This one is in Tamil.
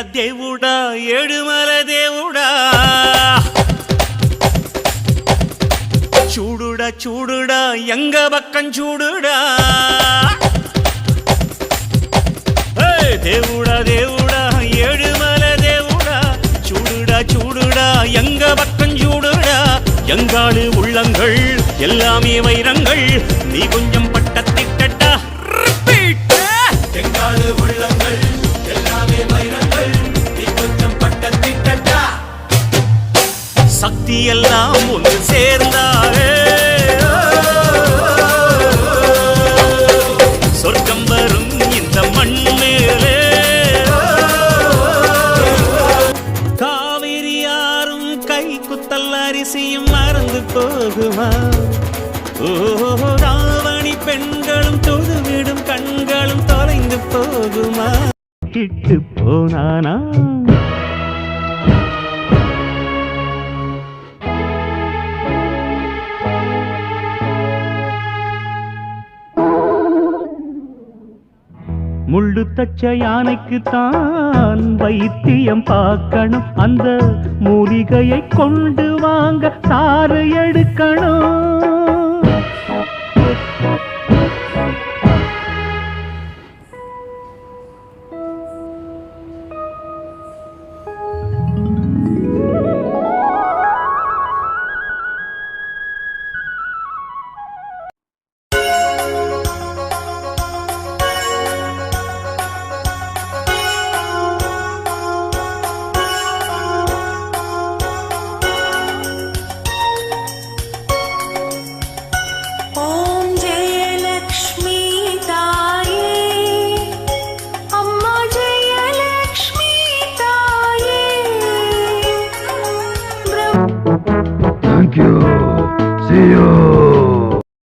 தேவுடா ஏழுமல தேவுடா. சூடுடா சூடுடா எங்க பக்கம் சூடுடா. ஏய், தேவுடா தேவுடா ஏழுமல தேவுடா. சூடுடா சூடுடா எங்க பக்கம் சூடுடா. எங்காடு உள்ளங்கள் எல்லாமே வைரங்கள். நீ கொஞ்சம் பட்டத்திட்டா. எங்காடு உள்ளங்கள் சக்தி எல்லாம் ஒன்று சேர்ந்தாரே. சொர்க்கம் வரும் இந்த மண் மேலே காவிரி யாரும் கை குத்தல் அரிசியும் மறந்து போகுமா? ஓ ராவணி பெண்களும் தொழுவிடும் கண்களும் தொலைந்து போகுமா? கிட்டு போனானா? முள்ளு தச்ச யானைக்கு தான் வைத்தியம் பார்க்கணும். அந்த மூலிகையை கொண்டு வாங்க சாறு எடுக்கணும். Thank you. See you.